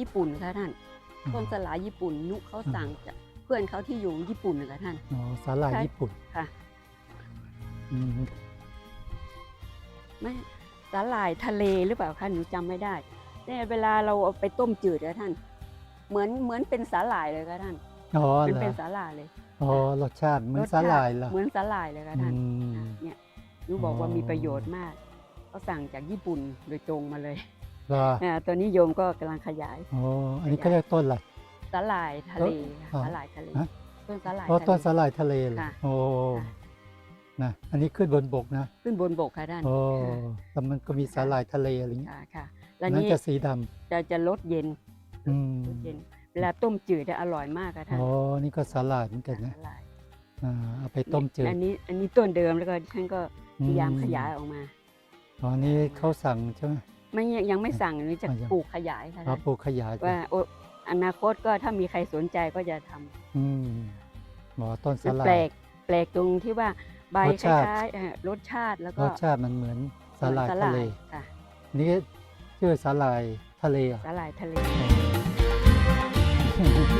ญี่ปุ่นค่ะท่าน ต้นสลายญี่ปุ่นนุเขาสั่งจากเพื่อนเขาที่อยู่ญี่ปุ่นนะคะท่านอ๋อสาหร่ายใช่ญี่ปุ่นค่ะอืมไม่สาหร่ายทะเลหรือเปล่าคะหนูจำไม่ได้เนี่ยเวลาเราเอาไปต้มจืดนะท่าน เหมือนเหมือนเป็นสาหร่ายเลยค่ะท่านอ๋อมันเหรเป็อนสาหร่ายเลยอ๋อรสชาติเหมือนรสชสาหร่ายเหรอเหมือนสาหร่ายเลยค่ะท่านอืมอะเนี่ยหนูบอกว่าอ๋อมีประโยชน์มากเขาสั่งจากญี่ปุ่นโดยตรงมาเลย เหรออ่าตัวนี้โยมก็กำลังขยาย อ๋ออันนี้ก็เรียกต้นอะไร สาหร่ายทะเลอ๋อสาหร่ายทะเลฮะ ต้นสาหร่ายอ๋อทะเลต้นสาหร่ายทะเลเหรอค่ะ โอ้ค่ะนะอันนี้ขึ้นบนบกนะขึ้นบนบกค่ะท่านโอ้แล้วมันก็มีสาหร่ายทะเลอะไรเงี้ยค่ะค่ะ แล้วนั่นนี่จะสีดำจะจะลดเย็นอืมลดเย็น เวลาต้มจืดจะอร่อยมากค่ะท่านอ๋อนี่ก็สาหร่ายเหมือนกันนะสาหร่ายอ่าเอาไปต้มจืดอันนี้อันนี้ต้นเดิมแล้วก็ท่านก็พยายามอืมขยายออกมา อ๋อนี่เขาสั่งใช่ไหม ไม่ยังยังไม่สั่งนี่จะอะยังปลูกขยายค่ะเราท่านปลูกขยายไปว่าโออนาคตก็ถ้ามีใครสนใจก็จะทำอืมหมอต้นมัสานหร่าแปลยกแปลกตรงที่ว่าใบรสคชาติล้ายๆเอ่อรสชาติแล้วรก็สชาติมันเหมือนสาหร่ายหมือนทะเลค่ะนี่ชื่อสาหร่ายทะเลเหรอสาหร่ายทะเลเคยเห็นนะ